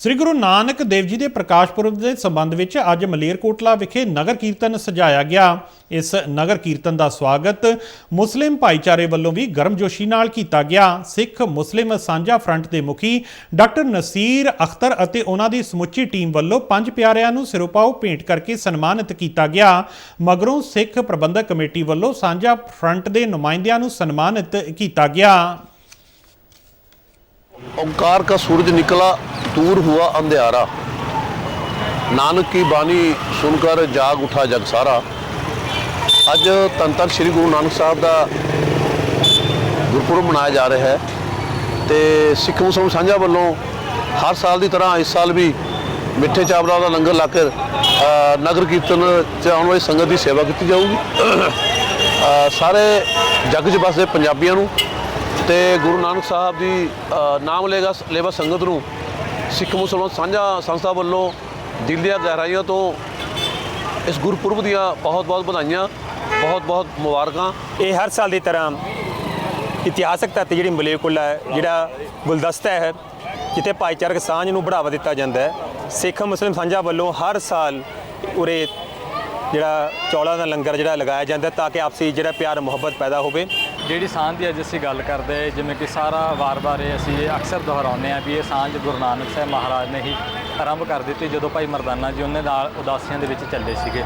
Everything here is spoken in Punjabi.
ਸ੍ਰੀ ਗੁਰੂ ਨਾਨਕ ਦੇਵ ਜੀ ਦੇ ਪ੍ਰਕਾਸ਼ ਪੁਰਬ ਦੇ ਸੰਬੰਧ ਵਿੱਚ ਅੱਜ ਮਲੇਰਕੋਟਲਾ ਵਿਖੇ ਨਗਰ ਕੀਰਤਨ ਸਜਾਇਆ ਗਿਆ ਇਸ ਨਗਰ ਕੀਰਤਨ ਦਾ ਸਵਾਗਤ ਮੁਸਲਿਮ ਭਾਈਚਾਰੇ ਵੱਲੋਂ ਵੀ ਗਰਮਜੋਸ਼ੀ ਨਾਲ ਕੀਤਾ ਗਿਆ ਸਿੱਖ ਮੁਸਲਿਮ ਸਾਂਝਾ ਫਰੰਟ ਦੇ ਮੁਖੀ ਡਾਕਟਰ ਨਸੀਰ ਅਖਤਰ ਅਤੇ ਉਹਨਾਂ ਦੀ ਸਮੁੱਚੀ ਟੀਮ ਵੱਲੋਂ ਪੰਜ ਪਿਆਰਿਆਂ ਨੂੰ ਸਿਰੋਪਾਓ ਭੇਂਟ ਕਰਕੇ ਸਨਮਾਨਿਤ ਕੀਤਾ ਗਿਆ ਮਗਰੋਂ ਸਿੱਖ ਪ੍ਰਬੰਧਕ ਕਮੇਟੀ ਵੱਲੋਂ ਸਾਂਝਾ ਫਰੰਟ ਦੇ ਨੁਮਾਇੰਦਿਆਂ ਨੂੰ ਸਨਮਾਨਿਤ ਕੀਤਾ ਗਿਆ ओंकार का सूरज निकला ਦੂਰ ਹੁਆ ਅੰਧਿਆਰਾ। ਨਾਨਕ ਕੀ ਬਾਣੀ ਸੁਣ ਕਰ ਜਾਗ ਉਠਾ ਜਗ ਸਾਰਾ। ਅੱਜ ਤੰਤਰ ਸ੍ਰੀ ਗੁਰੂ ਨਾਨਕ ਸਾਹਿਬ ਦਾ ਗੁਰਪੁਰਬ ਮਨਾਇਆ ਜਾ ਰਿਹਾ ਹੈ ਤੇ ਸਿੱਖ ਮੁਸਲਮਾਨ ਸਾਂਝਾ ਵੱਲੋਂ ਹਰ ਸਾਲ ਦੀ ਤਰ੍ਹਾਂ ਇਸ ਸਾਲ ਵੀ ਮਿੱਠੇ ਚਾਵਲਾਂ ਦਾ ਲੰਗਰ ਲਾ ਕੇ ਨਗਰ ਕੀਰਤਨ ਚ ਆਉਣ ਵਾਲੀ ਸੰਗਤ ਦੀ ਸੇਵਾ ਕੀਤੀ ਜਾਊਗੀ। ਸਾਰੇ ਜੱਗ 'ਚ ਬਸਦੇ ਪੰਜਾਬੀਆਂ ਨੂੰ ਤੇ ਗੁਰੂ ਨਾਨਕ ਸਾਹਿਬ ਦੀ ਨਾਮ ਲੇਗਾ, ਲੇਵਾ ਸੰਗਤ ਨੂੰ ਸਿੱਖ ਮੁਸਲਮਾਨ ਸਾਂਝਾ ਸੰਸਥਾ ਵੱਲੋਂ ਦਿਲ ਦੀਆਂ ਗਹਿਰਾਈਆਂ ਤੋਂ ਇਸ ਗੁਰਪੁਰਬ ਦੀਆਂ ਬਹੁਤ ਬਹੁਤ ਵਧਾਈਆਂ, ਬਹੁਤ ਬਹੁਤ ਮੁਬਾਰਕਾਂ। ਇਹ ਹਰ ਸਾਲ ਦੀ ਤਰ੍ਹਾਂ ਇਤਿਹਾਸਕ ਤੱਤ ਜਿਹੜੀ ਮਲੇਕੁਲਾ ਹੈ, ਜਿਹੜਾ ਗੁਲਦਸਤਾ ਹੈ, ਜਿੱਥੇ ਭਾਈਚਾਰਕ ਸਾਂਝ ਨੂੰ ਬੜਾਵਾ ਦਿੱਤਾ ਜਾਂਦਾ ਹੈ, ਸਿੱਖ ਮੁਸਲਿਮ ਸਾਂਝਾ ਵੱਲੋਂ ਹਰ ਸਾਲ ਉਰੇ ਜਿਹੜਾ ਚੌਲਾਂ ਦਾ ਲੰਗਰ ਜਿਹੜਾ ਲਗਾਇਆ ਜਾਂਦਾ ਤਾਂ ਕਿ ਆਪਸੀ ਜਿਹੜਾ ਪਿਆਰ, ਮੁਹੱਬਤ ਪੈਦਾ ਹੋਵੇ। ਜਿਹੜੀ ਸਾਂਝ ਦੀ ਅੱਜ ਅਸੀਂ ਗੱਲ ਕਰਦੇ ਜਿਵੇਂ ਕਿ ਸਾਰਾ ਵਾਰ-ਵਾਰ ਇਹ ਅਸੀਂ ਇਹ ਅਕਸਰ ਦੁਹਰਾਉਂਦੇ ਆ ਵੀ ਇਹ ਸਾਂਝ ਗੁਰੂ ਨਾਨਕ ਸਾਹਿਬ ਮਹਾਰਾਜ ਨੇ ਹੀ ਆਰੰਭ ਕਰ ਦਿੱਤੀ ਜਦੋਂ ਭਾਈ ਮਰਦਾਨਾ ਜੀ ਉਹਨੇ ਨਾਲ ਉਦਾਸੀਆਂ ਦੇ ਵਿੱਚ ਚੱਲੇ ਸੀਗੇ।